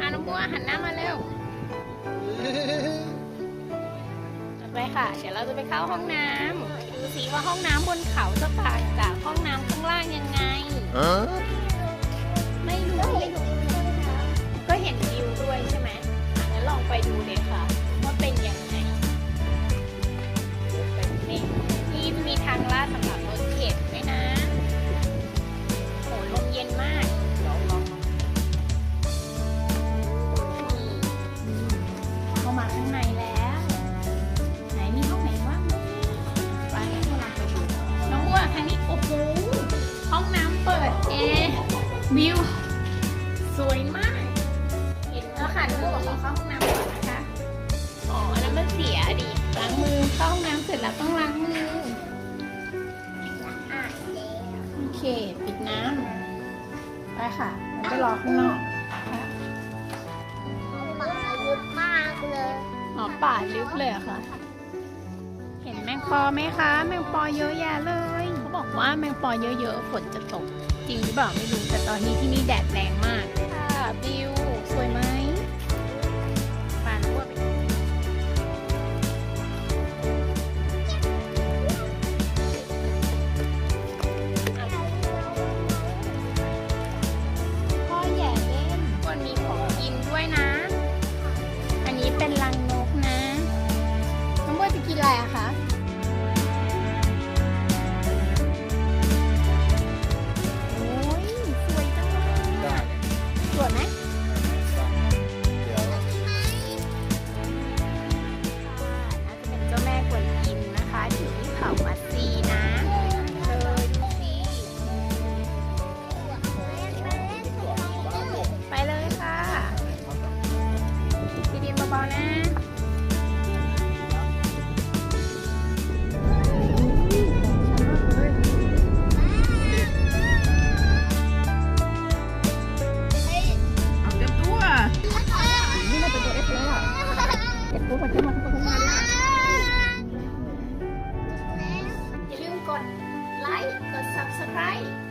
อาน้องบัวหันหน้ามาเร็วไปค่ะ เดี๋ยวเราจะไปเข้าห้องน้ำดูสิว่าห้องน้ำบนเขาจะต่างจากห้องน้ำข้างล่างยังไง วิว สวยมาก เห็นแล้วค่ะน้องบัวบอกขอเข้าห้องน้ำก่อนนะคะ อ๋ออันนั้นมันเสียดิล้างมือเข้าห้องน้ำเสร็จแล้วต้องล้างมือโอเค ปิดน้ำไปค่ะเราไปรอข้างนอกค่ะมาลึกมากเลยอ๋อป่าลึกเลยเหรอค่ะ เห็นแมงปอไหมคะ แมงปอเยอะแยะเลยเขา บอกว่าแมงปอเยอะๆฝนจะตก จริงหรือเปล่าไม่รู้แต่ตอนนี้ที่นี่แดดแรงมาก เบาๆนะเอาเต็มตัวนี่มันเป็นตัวเอฟแล้วอะเอฟปุ๊บมันจะมาทุกคนมาด้วยอย่าลืมกดไลค์ กด subscribe